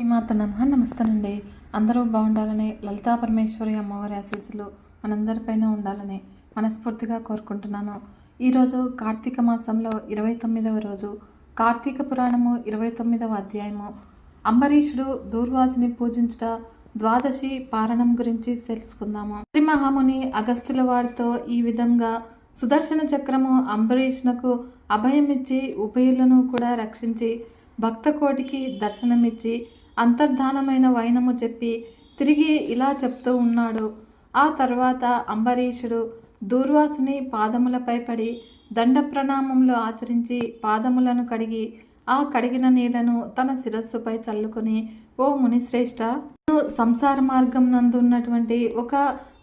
శ్రీమాత నమ నమస్తేనండి. అందరూ బాగుండాలని లలితా పరమేశ్వరి అమ్మవారి ఆశీస్సులు మనందరిపైన ఉండాలని మనస్ఫూర్తిగా కోరుకుంటున్నాను. ఈరోజు కార్తీక మాసంలో ఇరవై తొమ్మిదవ రోజు. కార్తీక పురాణము ఇరవై తొమ్మిదవ అధ్యాయము. అంబరీషుడు దూర్వాసిని పూజించుట ద్వాదశి పారణం గురించి తెలుసుకుందాము. శ్రీ మహాముని అగస్త్యుల వారితో ఈ విధంగా సుదర్శన చక్రము అంబరీషునకు అభయమిచ్చి ఉభయులను కూడా రక్షించి భక్త కోటికి దర్శనమిచ్చి అంతర్ధానమైన వైనము చెప్పి తిరిగి ఇలా చెప్తూ ఉన్నాడు. ఆ తర్వాత అంబరీషుడు దూర్వాసుని పాదములపై పడి దండ ప్రణామములు ఆచరించి పాదములను కడిగి ఆ కడిగిన నీళ్ళను తన శిరస్సుపై చల్లుకొని ఓ మునిశ్రేష్ఠ సంసార మార్గం నందు ఉన్నటువంటి ఒక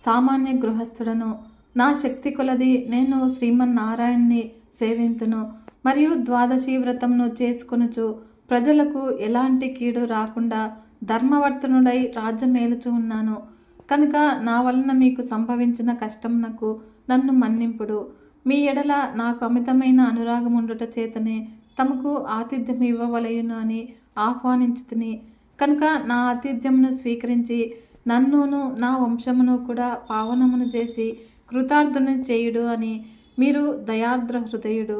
సామాన్య గృహస్థుడను. నా శక్తి కొలది నేను శ్రీమన్నారాయణ్ణి సేవింతును మరియు ద్వాదశి వ్రతంను చేసుకొనుచు. ప్రజలకు ఎలాంటి కీడు రాకుండా ధర్మవర్తనుడై రాజ్యం మేలుచు ఉన్నాను. కనుక నా వలన మీకు సంభవించిన కష్టమునకు నన్ను మన్నింపుడు. మీ ఎడల నాకు అమితమైన అనురాగం ఉండుట చేతనే తమకు ఆతిథ్యం ఇవ్వవలయును అని ఆహ్వానించుతుని కనుక నా ఆతిథ్యమును స్వీకరించి నన్నును నా వంశమును కూడా పావనమును చేసి కృతార్థుని చేయుడు అని మీరు దయార్ద్ర హృదయుడు.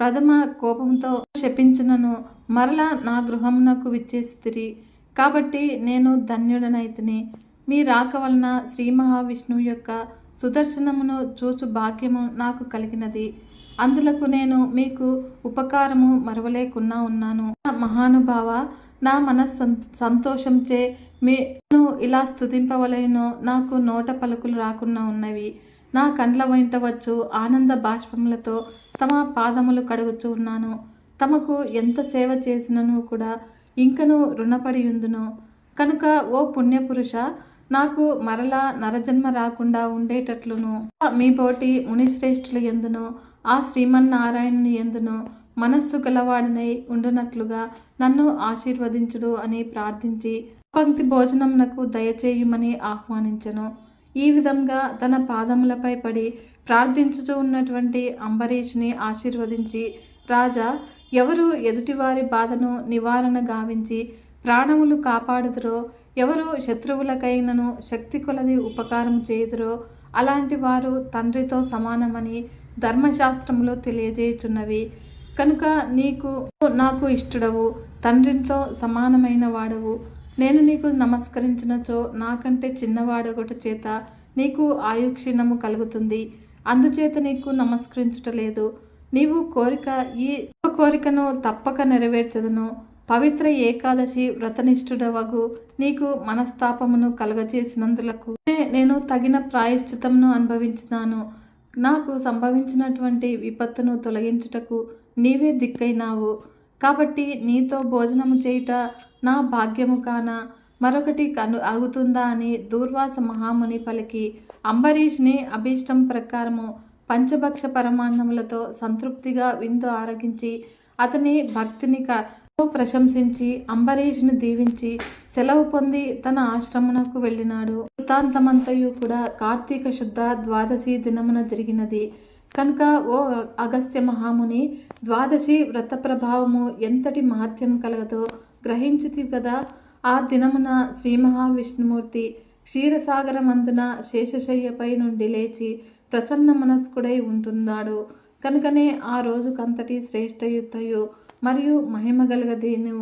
ప్రథమ కోపంతో శపించినను మరలా నా గృహమునకు విచ్చేసిరి కాబట్టి నేను ధన్యుడనైతిని. మీ రాక వలన శ్రీ మహావిష్ణువు యొక్క సుదర్శనమును చూచు భాగ్యము నాకు కలిగినది. అందులకు నేను మీకు ఉపకారము మరవలేకున్నా ఉన్నాను. మహానుభావ నా మనస్ సంతోషంచే మీను ఇలా స్థుతింపవలెనో నాకు నోట పలుకులు రాకుండా ఉన్నవి. నా కండ్ల వెంట వచ్చు ఆనంద బాష్పములతో తమ పాదములు కడుగుచూ ఉన్నాను. తమకు ఎంత సేవ చేసినను కూడా ఇంకను రుణపడి ఉందును కనుక ఓ పుణ్యపురుష నాకు మరలా నరజన్మ రాకుండా ఉండేటట్లును. మీ పోటీ మునిశ్రేష్ఠులు ఎందును ఆ శ్రీమన్నారాయణుని ఎందును మనస్సు గలవాడినై ఉండునట్లుగా నన్ను ఆశీర్వదించుడు అని ప్రార్థించి పంక్తి భోజనంనకు దయచేయుమని ఆహ్వానించను. ఈ విధంగా తన పాదములపై పడి ప్రార్థించుతూ ఉన్నటువంటి అంబరీష్ని ఆశీర్వదించి రాజా ఎవరు ఎదుటివారి బాధను నివారణ గావించి ప్రాణములు కాపాడుదురో ఎవరు శత్రువులకైనను శక్తి కొలది ఉపకారం చేయుదురో అలాంటి వారు తండ్రితో సమానమని ధర్మశాస్త్రములో తెలియజేయుచున్నవి. కనుక నీకు నాకు ఇష్టడవు తండ్రితో సమానమైన వాడవు. నేను నీకు నమస్కరించినచో నాకంటే చిన్నవాడొకటి చేత నీకు ఆయుక్షీణము కలుగుతుంది. అందుచేత నీకు నమస్కరించుటలేదు నీవు కోరిక ఈ కోరికను తప్పక నెరవేర్చదును. పవిత్ర ఏకాదశి వ్రతనిష్ఠుడవగు. నీకు మనస్తాపమును కలగజేసినందులకు నేను తగిన ప్రాయశ్చితమును అనుభవించినాను. నాకు సంభవించినటువంటి విపత్తును తొలగించుటకు నీవే దిక్కైనావు. కాబట్టి నీతో భోజనము చేయుట నా భాగ్యము కాన మరొకటి కను ఆగుతుందా అని దూర్వాస మహాముని పలికి అంబరీష్ని అభీష్టం ప్రకారము పంచభక్ష పరమాన్నములతో సంతృప్తిగా విందు ఆరగించి అతని భక్తిని ప్రశంసించి అంబరీష్ను దీవించి సెలవు పొంది తన ఆశ్రమనకు వెళ్ళినాడు. వృత్తాంతమంతయు కూడా కార్తీక శుద్ధ ద్వాదశి దినమున జరిగినది. కనుక ఓ అగస్త్య మహాముని ద్వాదశి వ్రత ప్రభావము ఎంతటి మహత్యం కలగదో గ్రహించితి కదా. ఆ దినమున శ్రీ మహావిష్ణుమూర్తి క్షీరసాగరమందున శేషశయ్యపై నుండి లేచి ప్రసన్న మనస్కుడై ఉంటున్నాడు. కనుకనే ఆ రోజుకంతటి శ్రేష్టయుతయు మరియు మహిమ గలగదేను.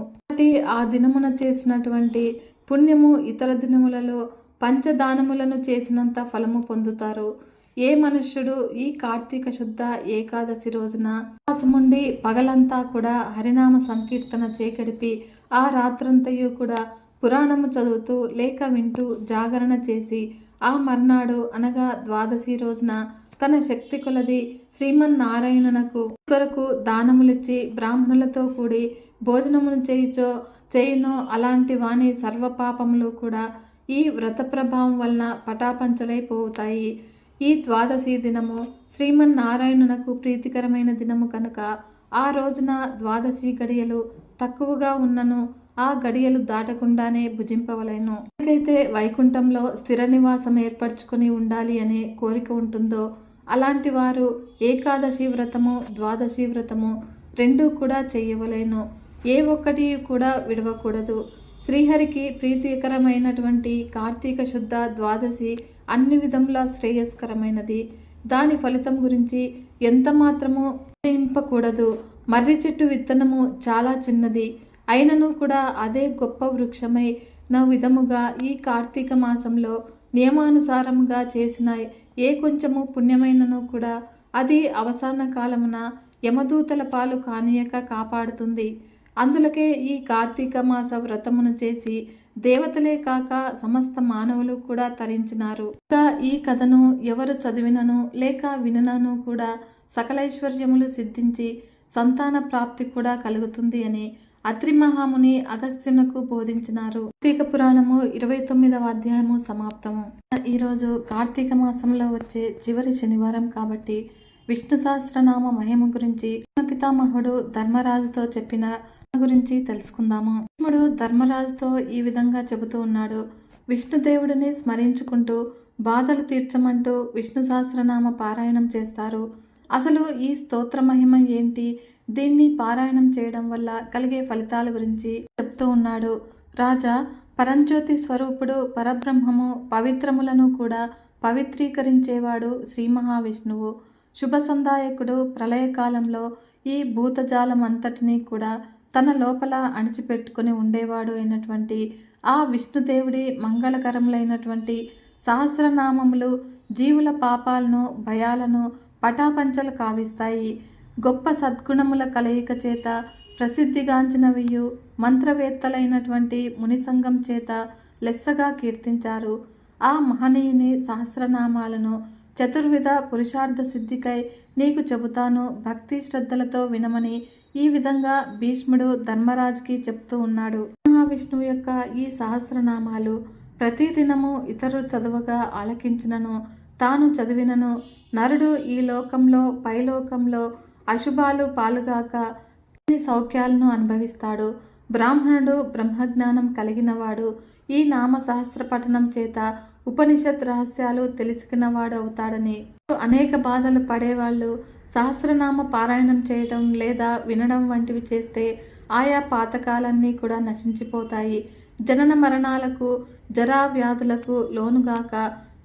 ఆ దినమున చేసినటువంటి పుణ్యము ఇతర దినములలో పంచదానములను చేసినంత ఫలము పొందుతారు. ఏ మనుష్యుడు ఈ కార్తీక శుద్ధ ఏకాదశి రోజున ఉపవాసముండి పగలంతా కూడా హరినామ సంకీర్తన చేకడిపి ఆ రాత్రంతయు కూడా పురాణము చదువుతూ లేక వింటూ జాగరణ చేసి ఆ మర్నాడు అనగా ద్వాదశి రోజున తన శక్తి కొలది శ్రీమన్నారాయణనకు కొరకు దానములిచ్చి బ్రాహ్మణులతో కూడి భోజనమును చేయుచో చేయునో అలాంటి వాని సర్వ పాపములు కూడా ఈ వ్రత ప్రభావం వలన పటాపంచలైపోతాయి ఈ ద్వాదశి దినము శ్రీమన్నారాయణునకు ప్రీతికరమైన దినము కనుక ఆ రోజున ద్వాదశి గడియలు తక్కువగా ఉన్నను ఆ గడియలు దాటకుండానే భుజింపవలేను. ఎవరికైతే వైకుంఠంలో స్థిర నివాసం ఏర్పరచుకొని ఉండాలి అనే కోరిక ఉంటుందో అలాంటి వారు ఏకాదశి వ్రతము ద్వాదశి వ్రతము రెండూ కూడా చేయవలేను. ఏ ఒక్కటి కూడా విడవకూడదు. శ్రీహరికి ప్రీతికరమైనటువంటి కార్తీక శుద్ధ ద్వాదశి అన్ని విధముల శ్రేయస్కరమైనది. దాని ఫలితం గురించి ఎంత మాత్రము చేయింపకూడదు మర్రి చెట్టు విత్తనము చాలా చిన్నది. అయినను కూడా అదే గొప్ప వృక్షమై నా విధముగా ఈ కార్తీక మాసంలో నియమానుసారముగా చేసిన ఏ కొంచెము పుణ్యమైనను కూడా అది అవసాన కాలమున యమదూతల పాలు కానీయక కాపాడుతుంది. అందులకే ఈ కార్తీక మాస వ్రతమును చేసి దేవతలే కాక సమస్త మానవులు కూడా తరించినారు. ఇంకా ఈ కథను ఎవరు చదివినను లేక వినను కూడా సకలైశ్వర్యములు సిద్ధించి సంతాన ప్రాప్తి కూడా కలుగుతుంది అని అత్రి మహాముని అగస్త్యునకు బోధించినారు. కార్తీక పురాణము ఇరవై తొమ్మిదవ అధ్యాయము సమాప్తము. ఈరోజు కార్తీక మాసంలో వచ్చే చివరి శనివారం కాబట్టి విష్ణు సహస్రనామ మహిమ గురించి పితామహుడు ధర్మరాజుతో చెప్పిన గురించి తెలుసుకుందాము. భీష్ముడు ధర్మరాజుతో ఈ విధంగా చెబుతూ ఉన్నాడు. విష్ణుదేవుడిని స్మరించుకుంటూ బాధలు తీర్చమంటూ విష్ణు సహస్రనామ పారాయణం చేస్తారు. అసలు ఈ స్తోత్ర మహిమ ఏంటి? దీన్ని పారాయణం చేయడం వల్ల కలిగే ఫలితాల గురించి చెప్తూ ఉన్నాడు. రాజా పరంజ్యోతి స్వరూపుడు పరబ్రహ్మము పవిత్రములను కూడా పవిత్రీకరించేవాడు శ్రీ మహావిష్ణువు. శుభ సందాయకుడు ప్రళయకాలంలో ఈ భూతజాలం అంతటినీ కూడా తన లోపల అణిచిపెట్టుకుని ఉండేవాడు అయినటువంటి ఆ విష్ణుదేవుడి మంగళకరములైనటువంటి సహస్రనామములు జీవుల పాపాలను భయాలను పటాపంచలు కావిస్తాయి. గొప్ప సద్గుణముల కలయిక చేత ప్రసిద్ధిగాంచినవియు మంత్రవేత్తలైనటువంటి మునిసంగం చేత లెస్సగా కీర్తించారు. ఆ మహనీయుని సహస్రనామాలను చతుర్విధ పురుషార్థ సిద్ధికై నీకు చెబుతాను. భక్తి శ్రద్ధలతో వినమని ఈ విధంగా భీష్ముడు ధర్మరాజుకి చెప్తూ ఉన్నాడు. మహావిష్ణువు యొక్క ఈ సహస్రనామాలు ప్రతిదినము ఇతరులు చదువుగా ఆలకించినను తాను చదివినను. నరుడు ఈ లోకంలో పైలోకంలో అశుభాలు పాలుగాక సౌఖ్యాలను అనుభవిస్తాడు బ్రాహ్మణుడు బ్రహ్మజ్ఞానం కలిగినవాడు ఈ నామ సహస్ర పఠనం చేత ఉపనిషత్ రహస్యాలు తెలుసుకున్నవాడు అవుతాడని. అనేక బాధలు పడేవాళ్ళు సహస్రనామ పారాయణం చేయడం లేదా వినడం వంటివి చేస్తే ఆయా పాతకాలన్నీ కూడా నశించిపోతాయి. జనన మరణాలకు జరా వ్యాధులకు లోనుగాక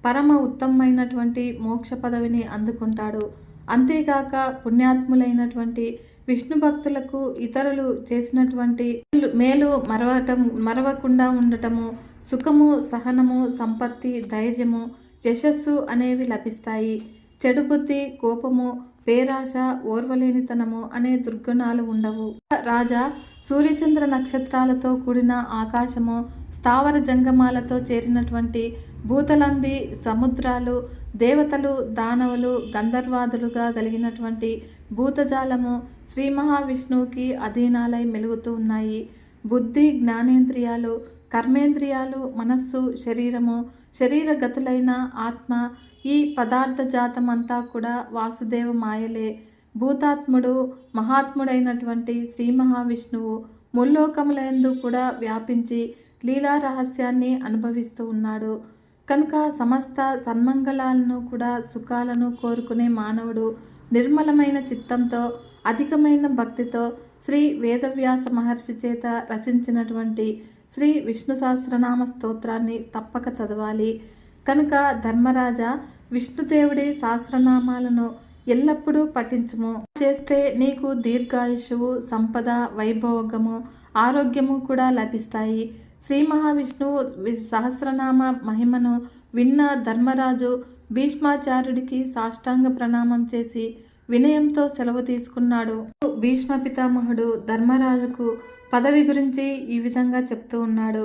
పరమ ఉత్తమమైనటువంటి మోక్ష పదవిని అందుకుంటాడు. అంతేగాక పుణ్యాత్ములైనటువంటి విష్ణు భక్తులకు ఇతరులు చేసినటువంటి మేలు మరవటం మరవకుండా ఉండటము సుఖము సహనము సంపత్తి ధైర్యము యశస్సు అనేవి లభిస్తాయి. చెడు బుద్ధి కోపము పేరాశ ఓర్వలేనితనము అనే దుర్గుణాలు ఉండవు. రాజా సూర్యచంద్ర నక్షత్రాలతో కూడిన ఆకాశము స్థావర జంగమాలతో చేరినటువంటి భూతలంబి సముద్రాలు దేవతలు దానవులు గంధర్వాదులుగా కలిగినటువంటి భూతజాలము శ్రీ మహావిష్ణువుకి అధీనాలై మెలుగుతూ ఉన్నాయి. బుద్ధి జ్ఞానేంద్రియాలు కర్మేంద్రియాలు మనస్సు శరీరము శరీర గతులైన ఆత్మ ఈ పదార్థ జాతం అంతా కూడా వాసుదేవ మాయలే. భూతాత్ముడు మహాత్ముడైనటువంటి శ్రీ మహావిష్ణువు ముల్లోకములందు కూడా వ్యాపించి లీలా రహస్యాన్ని అనుభవిస్తూ ఉన్నాడు. కనుక సమస్త సన్మంగళాలను కూడా సుఖాలను కోరుకునే మానవుడు నిర్మలమైన చిత్తంతో అధికమైన భక్తితో శ్రీ వేదవ్యాస మహర్షి చేత రచించినటువంటి శ్రీ విష్ణు సహస్రనామ స్తోత్రాన్ని తప్పక చదవాలి. కనుక ధర్మరాజా విష్ణుదేవుడి సహస్రనామాలను ఎల్లప్పుడూ పఠించుము. చేస్తే నీకు దీర్ఘాయుషువు సంపద వైభోగము ఆరోగ్యము కూడా లభిస్తాయి. శ్రీ మహావిష్ణువు సహస్రనామ మహిమను విన్న ధర్మరాజు భీష్మాచార్యుడికి సాష్టాంగ ప్రణామం చేసి వినయంతో సెలవు తీసుకున్నాడు. భీష్మ పితామహుడు ధర్మరాజుకు పదవి గురించి ఈ విధంగా చెప్తూ ఉన్నాడు.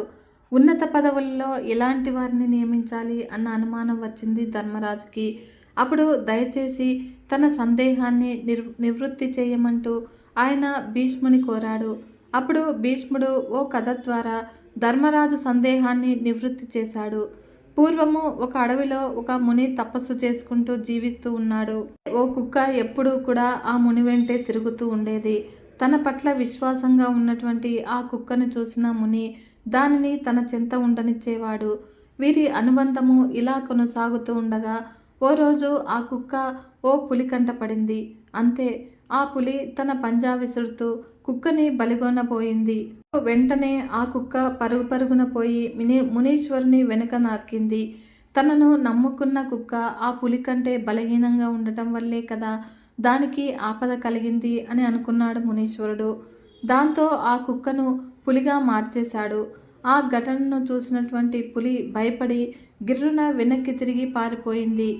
ఉన్నత పదవుల్లో ఎలాంటి వారిని నియమించాలి అన్న అనుమానం వచ్చింది ధర్మరాజుకి. అప్పుడు దయచేసి తన సందేహాన్ని నిర్ నివృత్తి చేయమంటూ ఆయన భీష్ముని కోరాడు. అప్పుడు భీష్ముడు ఓ కథ ద్వారా ధర్మరాజు సందేహాన్ని నివృత్తి చేశాడు. పూర్వము ఒక అడవిలో ఒక ముని తపస్సు చేసుకుంటూ జీవిస్తూ ఉన్నాడు. ఓ కుక్క ఎప్పుడూ కూడా ఆ ముని వెంటే తిరుగుతూ ఉండేది. తన పట్ల విశ్వాసంగా ఉన్నటువంటి ఆ కుక్కను చూసిన ముని దానిని తన చెంత ఉండనిచ్చేవాడు. వీరి అనుబంధము ఇలా కొనసాగుతూ ఉండగా ఓ రోజు ఆ కుక్క ఓ పులి కంట పడింది. అంతే ఆ పులి తన పంజా విసురుతూ కుక్కని బలిగొనబోయింది వెంటనే ఆ కుక్క పరుగు పరుగున పోయి మిని మునీశ్వరుని వెనుక నాకింది. తనను నమ్ముకున్న కుక్క ఆ పులి కంటే బలహీనంగా ఉండటం వల్లే కదా దానికి ఆపద కలిగింది అని అనుకున్నాడు మునీశ్వరుడు. దాంతో ఆ కుక్కను పులిగా మార్చేశాడు. ఆ ఘటనను చూసినటువంటి పులి భయపడి గిర్రున వెనక్కి తిరిగి పారిపోయింది.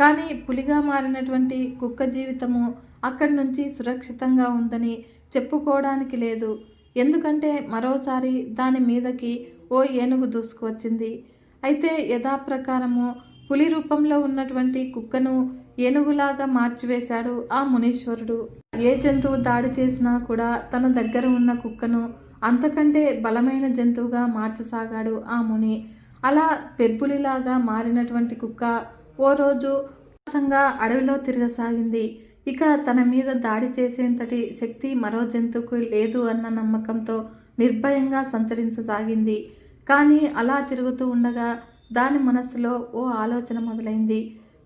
కానీ పులిగా మారినటువంటి కుక్క జీవితము అక్కడి నుంచి సురక్షితంగా ఉందని చెప్పుకోవడానికి లేదు. ఎందుకంటే మరోసారి దాని మీదకి ఓ ఏనుగు దూసుకువచ్చింది. అయితే యథాప్రకారము పులి రూపంలో ఉన్నటువంటి కుక్కను ఏనుగులాగా మార్చివేశాడు ఆ మునీశ్వరుడు. ఏ జంతువు దాడి చేసినా కూడా తన దగ్గర ఉన్న కుక్కను అంతకంటే బలమైన జంతువుగా మార్చసాగాడు ఆ ముని. అలా పెబ్బులిలాగా మారినటువంటి కుక్క ఓ రోజు ఉల్లాసంగా అడవిలో తిరగసాగింది. ఇక తన మీద దాడి చేసేంతటి శక్తి మరో జంతువుకు లేదు అన్న నమ్మకంతో నిర్భయంగా సంచరించసాగింది. కానీ అలా తిరుగుతూ ఉండగా దాని మనస్సులో ఓ ఆలోచన మొదలైంది.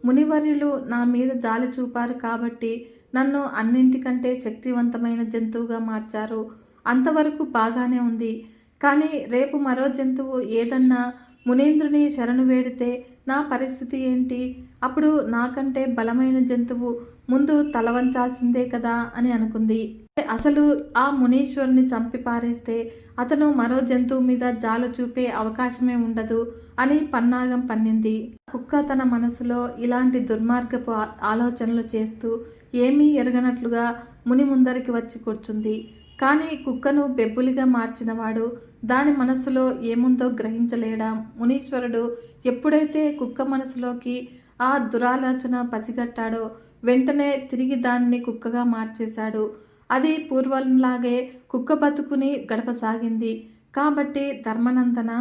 మునివర్యులు నా మీద జాలి చూపారు కాబట్టి నన్ను అన్నింటికంటే శక్తివంతమైన జంతువుగా మార్చారు. అంతవరకు బాగానే ఉంది. కానీ రేపు మరో జంతువు ఏదన్నా మునీంద్రుని శరణు వేడితే నా పరిస్థితి ఏంటి? అప్పుడు నాకంటే బలమైన జంతువు ముందు తల వంచాల్సిందే కదా అని అనుకుంది. అసలు ఆ మునీశ్వరుని చంపి పారేస్తే అతను మరో జంతువు మీద జాలు చూపే అవకాశమే ఉండదు అని పన్నాగం పన్నింది. కుక్క తన మనసులో ఇలాంటి దుర్మార్గపు ఆలోచనలు చేస్తూ ఏమీ ఎరగనట్లుగా ముని ముందరికి వచ్చి కూర్చుంది. కానీ కుక్కను బెబ్బులిగా మార్చినవాడు దాని మనసులో ఏముందో గ్రహించలేడా? మునీశ్వరుడు ఎప్పుడైతే కుక్క మనసులోకి ఆ దురాలోచన పసిగట్టాడో వెంటనే తిరిగి దాన్ని కుక్కగా మార్చేశాడు. అది పూర్వంలాగే కుక్క బతుకుని గడపసాగింది. కాబట్టి ధర్మనందన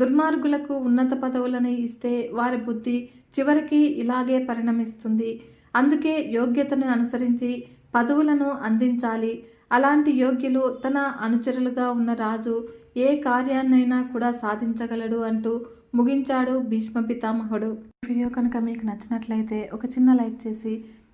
దుర్మార్గులకు ఉన్నత పదవులను ఇస్తే వారి బుద్ధి చివరికి ఇలాగే పరిణమిస్తుంది. అందుకే యోగ్యతను అనుసరించి పదవులను అందించాలి. అలాంటి యోగ్యులు తన అనుచరులుగా ఉన్న రాజు ఏ కార్యాన్నైనా కూడా సాధించగలడు అంటూ ముగించాడు భీష్మ పితామహుడు వీడియో కనుక మీకు నచ్చినట్లయితే ఒక చిన్న లైక్ చేసి